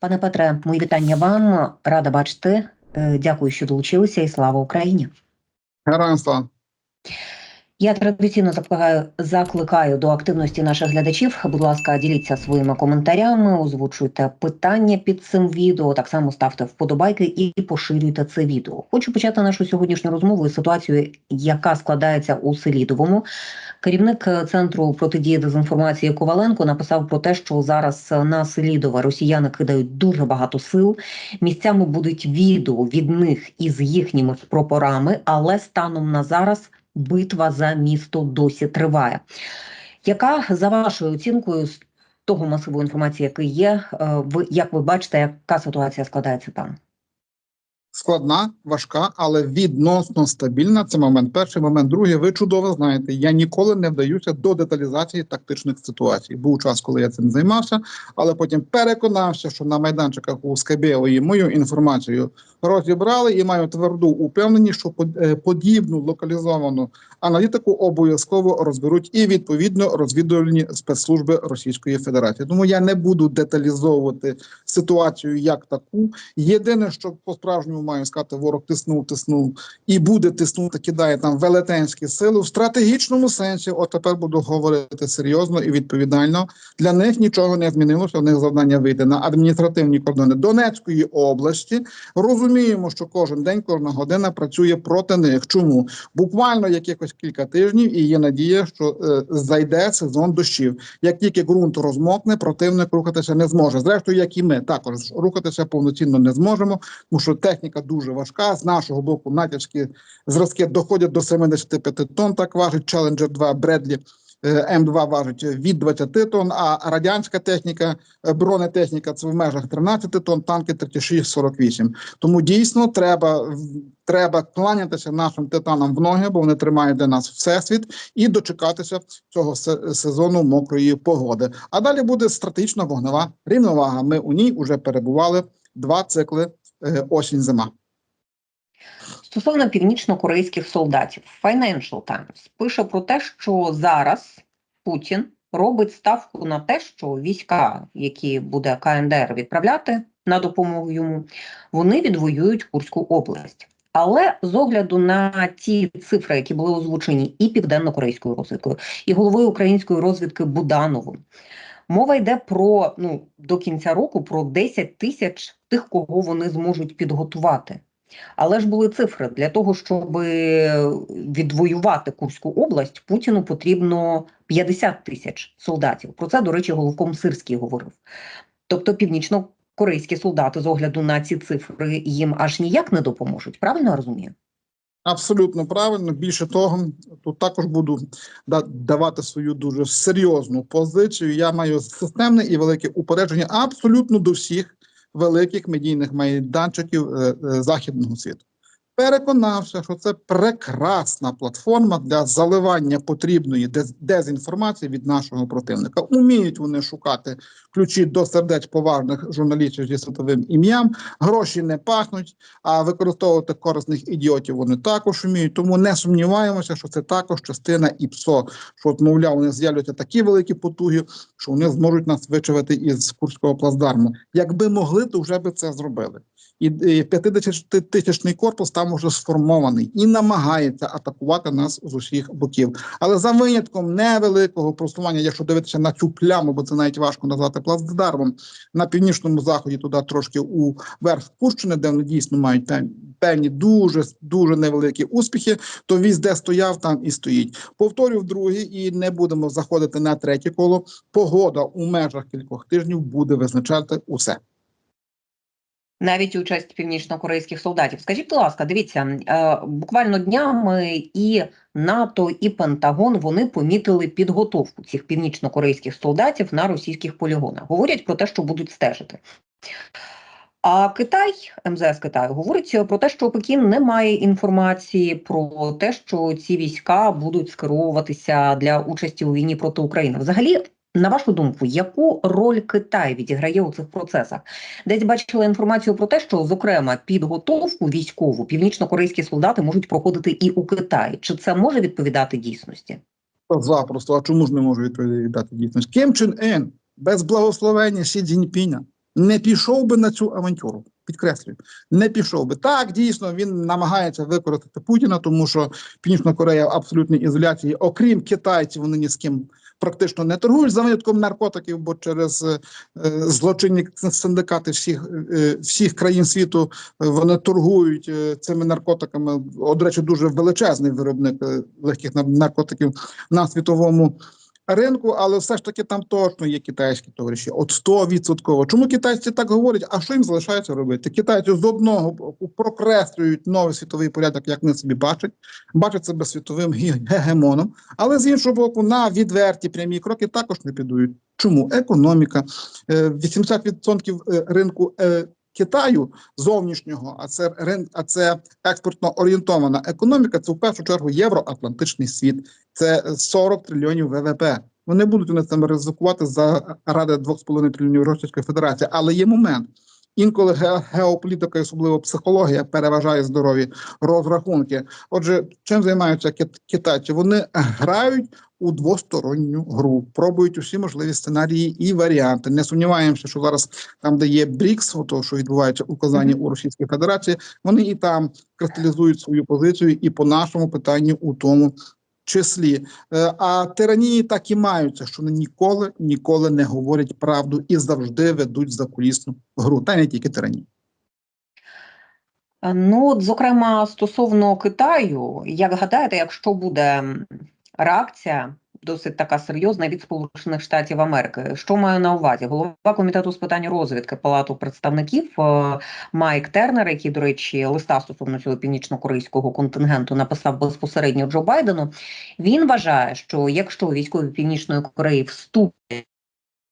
Пане Петре, мої вітання вам. Рада бачити. Е, Дякую, що долучилися, і слава Україні. Героям. Я традиційно закликаю, закликаю до активності наших глядачів. Будь ласка, діліться своїми коментарями, озвучуйте питання під цим відео. Так само ставте вподобайки і поширюйте це відео. Хочу почати нашу сьогоднішню розмову із ситуацією, яка складається у Селідовому. Керівник центру протидії дезінформації Коваленко написав про те, що зараз на Селідове росіяни кидають дуже багато сил. Місцями будуть відео від них із їхніми прапорами, але станом на зараз битва за місто досі триває. Яка за вашою оцінкою з того масиву інформації, який є, е, ви як ви бачите, яка ситуація складається там? Складна, важка, але відносно стабільна. Це момент. Перший момент, другий. Ви чудово знаєте. Я ніколи не вдаюся до деталізації тактичних ситуацій. Був час, коли я цим займався, але потім переконався, що на майданчиках у Скабєвої мою інформацію розібрали і маю тверду упевненість, що е, подібну локалізовану аналітику обов'язково розберуть і відповідно розвідувальні спецслужби Російської Федерації. Тому я не буду деталізовувати ситуацію як таку. Єдине, що по справжньому маю сказати, ворог тиснув, тиснув і буде тиснути, кидає там велетенські сили в стратегічному сенсі. От тепер буду говорити серйозно і відповідально. Для них нічого не змінилося. У них завдання вийти на адміністративні кордони Донецької області. Розуміємо, що кожен день, кожна година працює проти них. Чому буквально якихось кілька тижнів, і є надія, що е, зайде сезон дощів. Як тільки ґрунт розмокне, противник рухатися не зможе. Зрештою, як і ми також рухатися повноцінно не зможемо, тому що техніка дуже важка. З нашого боку натяжки зразки доходять до 75 тонн. Так важить Challenger 2 Бредлі. е, М2 важить від 20 тонн, а радянська техніка, е, бронетехніка це в межах 13 тонн, танки 36-48. Тому дійсно треба, треба кланятися нашим титанам в ноги, бо вони тримають для нас всесвіт, і дочекатися цього се- сезону мокрої погоди. А далі буде стратегічна вогнева рівновага. Ми у ній вже перебували два цикли е, осінь-зима. Стосовно північно-корейських солдатів, Financial Times пише про те, що зараз Путін робить ставку на те, що війська, які буде КНДР відправляти на допомогу йому, вони відвоюють Курську область. Але з огляду на ті цифри, які були озвучені і південно-корейською розвідкою, і головою української розвідки Будановим, мова йде про ну до кінця року про 10 тисяч тих, кого вони зможуть підготувати. Але ж були цифри для того, щоб відвоювати Курську область, Путіну потрібно 50 тисяч солдатів. Про це, до речі, головком Сирський говорив. Тобто, північно-корейські солдати з огляду на ці цифри їм аж ніяк не допоможуть. Правильно я розумію? Абсолютно правильно. Більше того, тут також буду давати свою дуже серйозну позицію. Я маю системне і велике упередження абсолютно до всіх великих медійних майданчиків е, е, західного світу. Переконався, що це прекрасна платформа для заливання потрібної дез- дезінформації від нашого противника. Уміють вони шукати ключі до сердеч поважних журналістів зі світовим ім'ям. Гроші не пахнуть, а використовувати корисних ідіотів вони також вміють. Тому не сумніваємося, що це також частина ІПСО. Що, мовляв, вони з'являться такі великі потуги, що вони зможуть нас вичавити із курського плацдарму. Якби могли, то вже би це зробили. І, і 50-тисячний корпус там уже сформований і намагається атакувати нас з усіх боків. Але за винятком невеликого просування, якщо дивитися на цю пляму, бо це навіть важко назвати плацдармом, на північному заході туди трошки у верх спущене, де вони дійсно мають певні дуже дуже невеликі успіхи, то віз де стояв, там і стоїть. Повторю вдруге, і не будемо заходити на третє коло. Погода у межах кількох тижнів буде визначати усе. Навіть участь північно-корейських солдатів. Скажіть, будь ласка, дивіться, е, буквально днями і НАТО, і Пентагон вони помітили підготовку цих північно-корейських солдатів на російських полігонах. Говорять про те, що будуть стежити. А Китай, МЗС Китаю, говорить про те, що Пекін не має інформації про те, що ці війська будуть скеровуватися для участі у війні проти України. Взагалі, на вашу думку, яку роль Китай відіграє у цих процесах? Десь бачила інформацію про те, що, зокрема, підготовку військову північно-корейські солдати можуть проходити і у Китаї. Чи це може відповідати дійсності? Запросто, а чому ж не можу відповідати дійсності? Ким Чен Ен без благословення Сі Цзіньпіня не пішов би на цю авантюру. Підкреслюю, не пішов би. Так, дійсно, він намагається використати Путіна, тому що Північна Корея в абсолютній ізоляції, окрім китайців, вони ні з ким практично не торгують за винятком наркотиків, бо через е, злочинні синдикати всіх, е, всіх країн світу е, вони торгують цими наркотиками. От, до речі, дуже величезний виробник легких нар- наркотиків на світовому ринку, але все ж таки там точно є китайські товариші. От 100%. Чому китайці так говорять? А що їм залишається робити? Китайці з одного боку прокреслюють новий світовий порядок, як вони собі бачать, бачать себе світовим ге- гегемоном, але з іншого боку, на відверті прямі кроки також не підуть. Чому економіка? Е, 80% е, ринку е, Китаю зовнішнього, а це а це експортно орієнтована економіка. Це в першу чергу євроатлантичний світ. Це 40 трильйонів ВВП. Вони будуть на цим ризикувати за ради 2,5 трильйонів Російської Федерації. Але є момент. Інколи ге- геополітика, і особливо психологія, переважає здорові розрахунки. Отже, чим займаються кит- китайці? Вони грають у двосторонню гру, пробують усі можливі сценарії і варіанти. Не сумніваємося, що зараз там, де є БРІКС, ото що відбувається у Казані у Російській Федерації, вони і там кристалізують свою позицію, і по нашому питанню у тому числі. Е, А тиранії так і маються, що вони ніколи ніколи не говорять правду і завжди ведуть закулісну гру, та не тільки тиранії. Е, Ну, от, зокрема, стосовно Китаю, як гадаєте, якщо буде реакція досить така серйозна від Сполучених Штатів Америки, що маю на увазі? Голова комітету з питань розвідки Палату представників е, Майк Тернер, який, до речі, листа стосовно цього північно-корейського контингенту написав безпосередньо Джо Байдену. Він вважає, що якщо військові Північної Кореї вступлять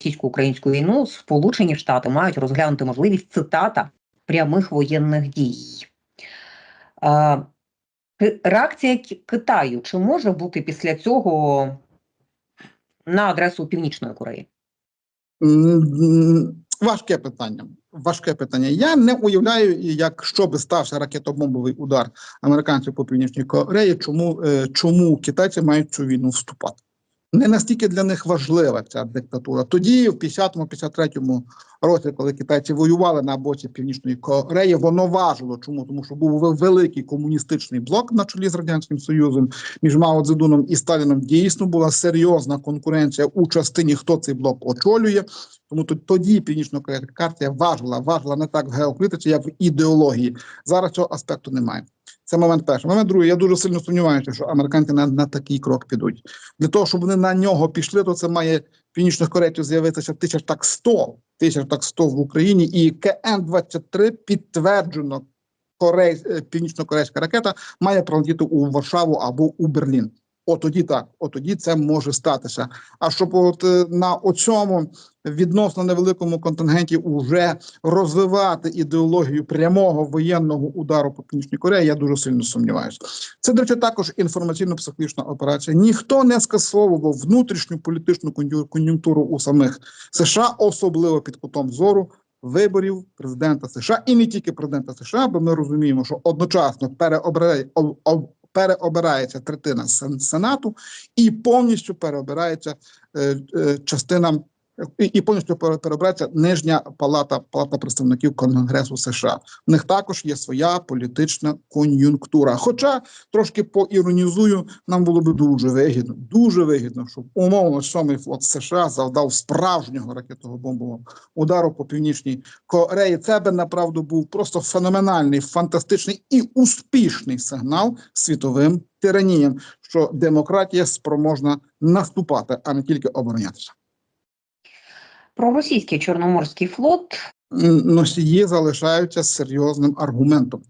російсько-українську війну, Сполучені Штати мають розглянути можливість цитата прямих воєнних дій. Е, Реакція Китаю чи може бути після цього на адресу Північної Кореї? Важке питання. Важке питання. Я не уявляю, як що би стався ракетобомбовий удар американців по північній Кореї, чому, е, чому китайці мають цю війну вступати. Не настільки для них важлива ця диктатура. Тоді, в 50-53 році, коли китайці воювали на боці Північної Кореї, воно важило. Чому? Тому що був великий комуністичний блок на чолі з Радянським Союзом між Мао Цзедуном і Сталіном. Дійсно була серйозна конкуренція у частині, хто цей блок очолює. Тому то- тоді північно-корейська партія важила, важила не так в геополітиці, як в ідеології. Зараз цього аспекту немає. Це момент перший. Момент другий. Я дуже сильно сумніваюся, що американці на, на такий крок підуть. Для того, щоб вони на нього пішли, то це має північних корейців з'явитися тисяч так 100, тисяч так 100 в Україні. І КН-23 підтверджено Корей, е, північно-корейська ракета має пролетіти у Варшаву або у Берлін. От тоді так, от тоді це може статися. А щоб от е, на оцьому відносно невеликому контингенті уже розвивати ідеологію прямого воєнного удару по північній Кореї, я дуже сильно сумніваюся. Це до речі, також інформаційно-психологічна операція. Ніхто не скасовував внутрішню політичну кон'ю- кон'юнктуру у самих США, особливо під кутом зору. Виборів президента США і не тільки президента США, бо ми розуміємо, що одночасно об- переобирається третина сенату і повністю переобирається е, е, частина і, повністю пере- переобирається нижня палата палата представників Конгресу США. В них також є своя політична кон'юнктура. Хоча трошки поіронізую, нам було б дуже вигідно, дуже вигідно, щоб умовно сьомий флот США завдав справжнього ракетного бомбового удару по північній Кореї. Це би направду був просто феноменальний, фантастичний і успішний сигнал світовим тираніям, що демократія спроможна наступати, а не тільки оборонятися. Про російський Чорноморський флот Носії залишаються серйозним аргументом.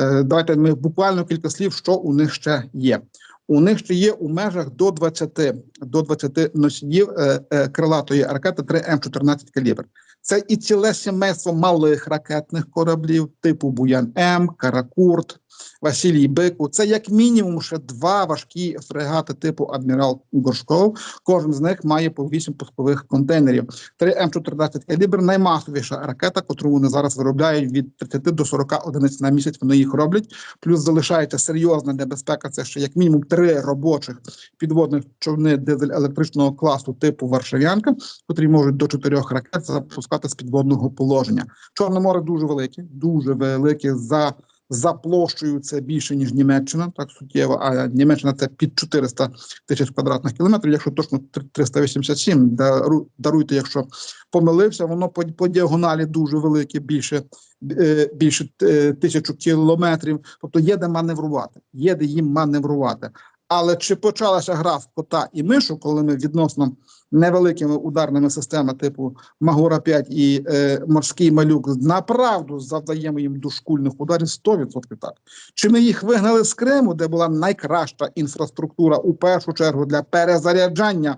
Е, Давайте ми буквально кілька слів, що у них ще є. У них ще є у межах до 20, до 20 носіїв е, е, крилатої ракети 3М14 калібр. Це і ціле сімейство малих ракетних кораблів типу Буян М, Каракурт, Василій Бику. Це як мінімум ще два важкі фрегати типу Адмірал Горшков. Кожен з них має по 8 пускових контейнерів. 3 М14 калібр наймасовіша ракета, котру вони зараз виробляють від 30 до 40 одиниць на місяць. Вони їх роблять. Плюс залишається серйозна небезпека. Це ще як мінімум три робочих підводних човни дизель електричного класу типу Варшавянка, котрі можуть до чотирьох ракет запускати з підводного положення. Чорне море дуже велике, дуже велике за. За площею це більше ніж Німеччина, так суттєво. А Німеччина це під 400 тисяч квадратних кілометрів. Якщо точно тр- 387, дару- даруйте, якщо помилився, воно по, по діагоналі дуже велике, більше е, більше е, тисячу кілометрів. Тобто є де маневрувати, є де їм маневрувати. Але чи почалася гра в кота і мишу, коли ми відносно невеликими ударними системами типу Магора 5 і е, морський малюк направду завдаємо їм дошкульних ударів 100% так. Чи ми їх вигнали з Криму, де була найкраща інфраструктура у першу чергу для перезаряджання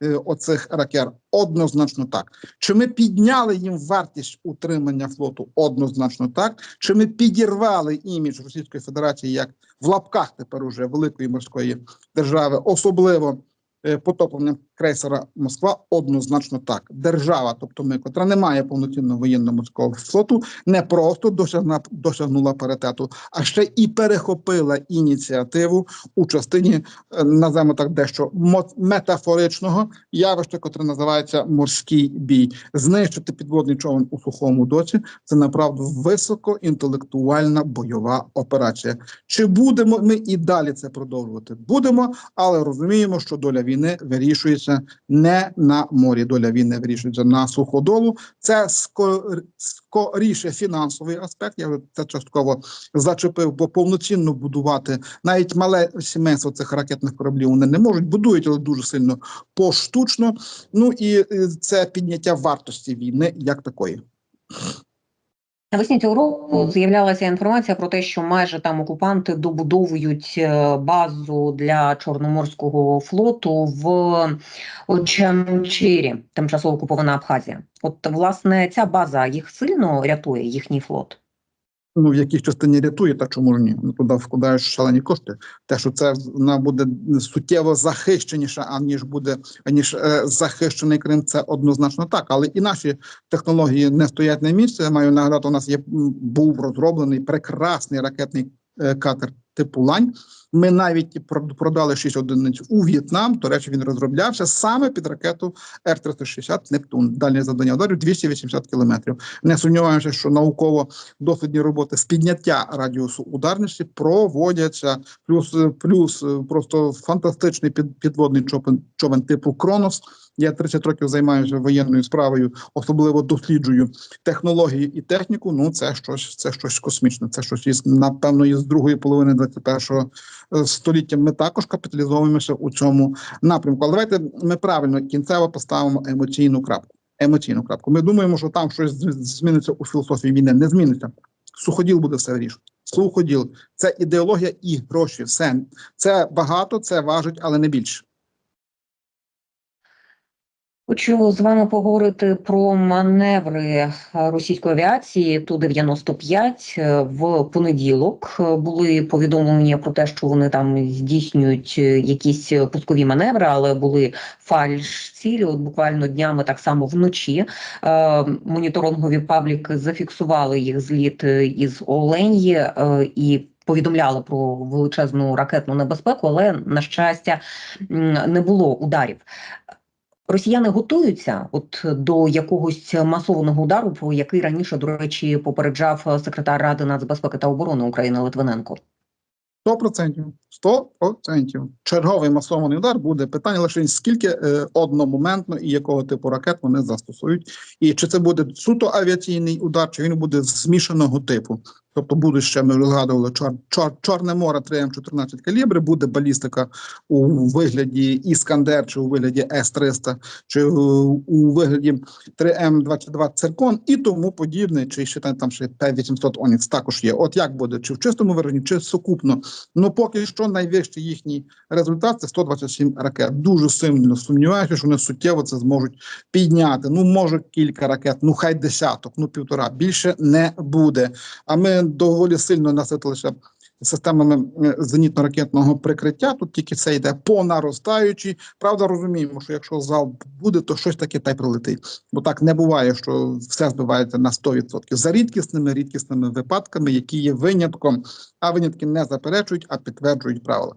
оцих ракет? Однозначно так. Чи ми підняли їм вартість утримання флоту? Однозначно так. Чи ми підірвали імідж Російської Федерації як в лапках тепер уже великої морської держави, особливо е, потопленням крейсера Москва? Однозначно так. Держава, тобто ми, котра не має повноцінного воєнно-морського флоту, не просто досягна, досягнула паритету, а ще і перехопила ініціативу у частині, е, називаємо так, дещо метафоричного явища, котре називається морський бій. Знищити підводний човен у сухому доці це направду високоінтелектуальна бойова операція. Чи будемо ми і далі це продовжувати? Будемо, але розуміємо, що доля війни вирішується не на морі. Доля війни вирішується на суходолу. Це скор- скоріше фінансовий аспект. Я вже це частково зачепив, бо повноцінно будувати навіть мале сімейство цих ракетних кораблів вони не можуть. Будують, але дуже сильно поштучно. Ну і е, це підняття вартості війни як такої. Навесні цього року з'являлася інформація про те, що майже там окупанти добудовують е, базу для Чорноморського флоту в Очамчирі, тимчасово окупована Абхазія. От власне ця база їх сильно рятує, їхній флот. Ну, в якій частині рятує, та чому ж ні? Ну, туди вкладаєш шалені кошти. Те, що це вона буде суттєво захищеніша, аніж буде аніж е, захищений Крим, це однозначно так. Але і наші технології не стоять на місці. Я маю нагадати, у нас є був розроблений прекрасний ракетний е, катер типу Лань. Ми навіть прод- продали 6 одиниць у В'єтнам. До речі, він розроблявся саме під ракету Р-360 Нептун. Дальнє завдання ударів 280 кілометрів. Не сумніваємося, що науково дослідні роботи з підняття радіусу ударності проводяться. Плюс плюс е, просто фантастичний під, підводний човен, човен типу Кронос. Я 30 років займаюся воєнною справою, особливо досліджую технології і техніку. Ну це щось, це щось космічне. Це щось із напевно із другої половини 21-го е, століття. Ми також капіталізовуємося у цьому напрямку. Але давайте ми правильно кінцево поставимо емоційну крапку. Емоційну крапку. Ми думаємо, що там щось зміниться у філософії війни. Не зміниться. Суходіл буде все вирішувати. Суходіл це ідеологія і гроші. Все це багато, це важить, але не більше. Хочу з вами поговорити про маневри російської авіації Ту-95 Е, в понеділок. е, Були повідомлення про те, що вони там здійснюють е, якісь пускові маневри, але були фальш-цілі. От буквально днями так само вночі моніторингові пабліки зафіксували їх зліт із Оленї е, і. Повідомляли про величезну ракетну небезпеку, але на щастя не було ударів. Росіяни готуються от до якогось масованого удару, про який раніше, до речі, попереджав секретар Ради нацбезпеки та оборони України Литвиненко. Сто процентів, сто процентів. Черговий масований удар буде питання лише скільки е, одномоментно і якого типу ракет вони застосують, і чи це буде суто авіаційний удар, чи він буде змішаного типу. Тобто буде ще ми вже згадували чор, чор, Чорне море 3М14 калібри, буде балістика у вигляді Іскандер, чи у вигляді С-300, чи е, у вигляді 3М22 Циркон і тому подібне, чи ще там, там ще П-800 Онікс також є. От як буде, чи в чистому вираженні, чи сукупно. Ну поки що найвищий їхній результат це 127 ракет. Дуже сильно сумніваюся, що вони суттєво це зможуть підняти. Ну може кілька ракет, ну хай десяток, ну півтора. Більше не буде. А ми доволі сильно наситилися системами е, зенітно-ракетного прикриття. Тут тільки це йде по наростаючій. Правда, розуміємо, що якщо залп буде, то щось таке та й прилетить. Бо так не буває, що все збивається на 100%. За рідкісними рідкісними випадками, які є винятком, а винятки не заперечують, а підтверджують правила.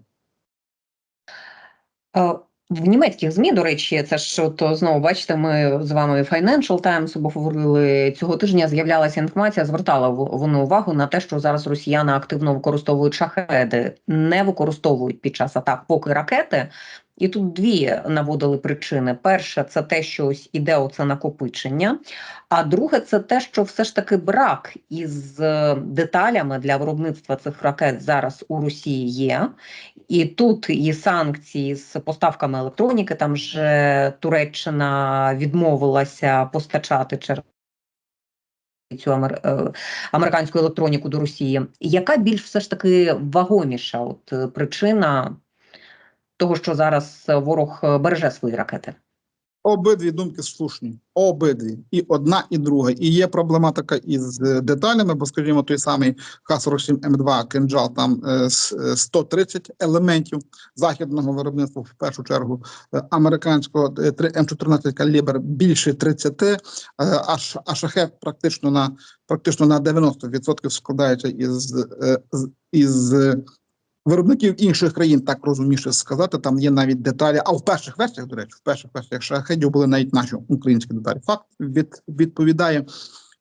В німецьких ЗМІ, до речі, це ж то знову бачите, ми з вами Financial Times обговорили цього тижня. З'являлася інформація, звертала вони увагу на те, що зараз росіяни активно використовують шахеди, не використовують під час атак поки ракети. І тут дві наводили причини: перше, це те, що ось іде оце накопичення. А друге, це те, що все ж таки брак із е, деталями для виробництва цих ракет зараз у Росії є. І тут і санкції з поставками електроніки. Там же Туреччина відмовилася постачати через цю е, американську електроніку до Росії. Яка більш все ж таки вагоміша от е, причина того, що зараз е, ворог е, береже свої ракети? Обидві думки слушні. Обидві. І одна, і друга. І є проблематика із е, деталями, бо, скажімо, той самий Х-47М2 кинджал, там е, с- е, 130 елементів західного виробництва, в першу чергу американського е, три- М14 калібр більше 30, е, а, шахет практично на практично на 90% складається із, із Виробників інших країн так розумніше сказати, там є навіть деталі. А в перших версіях, до речі, в перших версіях шахедів були навіть наші українські деталі. Факт від, відповідає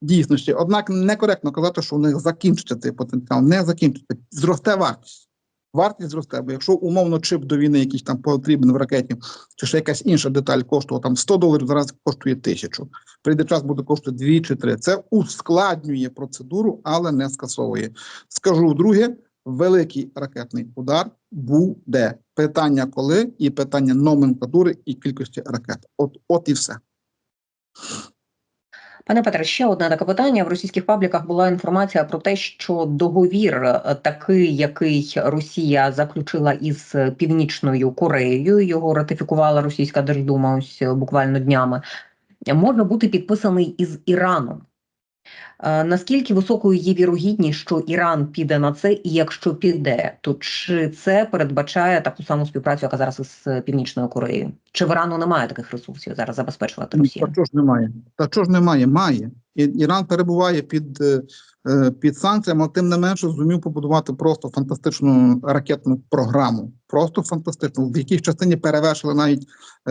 дійсності. Однак некоректно казати, що у них закінчиться цей потенціал. Не закінчиться. Зросте вартість. Вартість зросте, бо якщо умовно чип до війни якийсь там потрібен в ракеті, чи ще якась інша деталь коштувала там 100 доларів, зараз коштує тисячу. Прийде час, буде коштувати 2 чи 3. Це ускладнює процедуру, але не скасовує. Скажу вдруге, великий ракетний удар буде. Питання коли і питання номенклатури і кількості ракет. От, от і все. Пане Петре, ще одне таке питання. В російських пабліках була інформація про те, що договір е, такий, який Росія заключила із Північною Кореєю, його ратифікувала Російська Держдума ось е, буквально днями, може бути підписаний із Іраном. Е, Наскільки високою є вірогідність, що Іран піде на це, і якщо піде, то чи це передбачає таку саму співпрацю, яка зараз із е, Північною Кореєю? Чи в Ірану немає таких ресурсів зараз забезпечувати Росію? Та чого ж немає? Та чого ж немає? Має. Іран перебуває під, е, під санкціями, але тим не менше зумів побудувати просто фантастичну ракетну програму. Просто фантастичну, в якій частині перевершили навіть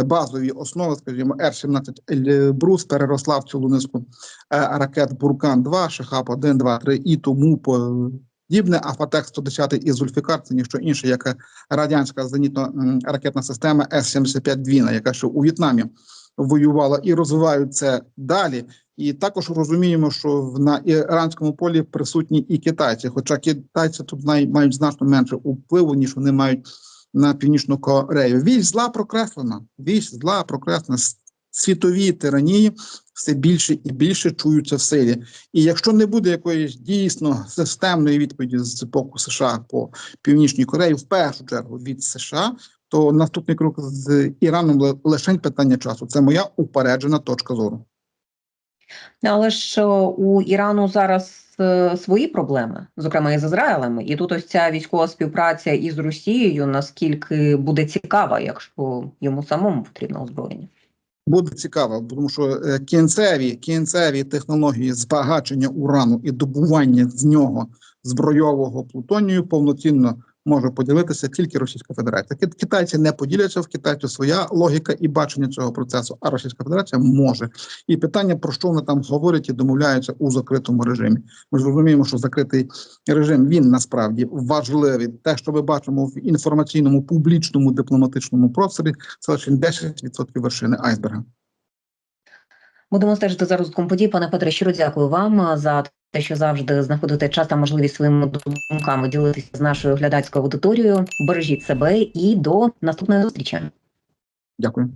базові основи, скажімо, Р-17 Брус переросла в цілу низку ракет Буркан-2, Шахаб-1, 2, 3 і тому подібне. А Фатек 110 і Зульфікар це ніщо інше, як радянська зенітно-ракетна система С-75 Двіна, яка ще у В'єтнамі воювала і розвивають це далі. І також розуміємо, що на іранському полі присутні і китайці, хоча китайці тут мають значно менше впливу, ніж вони мають на північну Корею. Вісь зла прокреслена. Вісь зла прокреслена. Світові тиранії все більше і більше чуються в силі. І якщо не буде якоїсь дійсно системної відповіді з боку США по північній Кореї, в першу чергу від США, то наступний крок з Іраном лише питання часу. Це моя упереджена точка зору. Але ж е, у Ірану зараз е, свої проблеми, зокрема і з Ізраїлем. І тут ось ця військова співпраця із Росією наскільки буде цікава, якщо йому самому потрібно озброєння. Буде цікаво, тому що е, кінцеві, кінцеві технології збагачення урану і добування з нього збройового плутонію повноцінно може поділитися тільки Російська Федерація. Китайці не поділяться в Китайці своя логіка і бачення цього процесу, а Російська Федерація може. І питання про що вони там говорять і домовляються у закритому режимі. Ми ж розуміємо, що закритий режим він насправді важливий. Те, що ми бачимо в інформаційному публічному дипломатичному просторі, це лише 10% вершини айсберга. Будемо стежити за розвитком подій. Пане Петре, щиро дякую вам за те, що завжди знаходите час та можливість своїми думками ділитися з нашою глядацькою аудиторією. Бережіть себе і до наступної зустрічі. Дякую.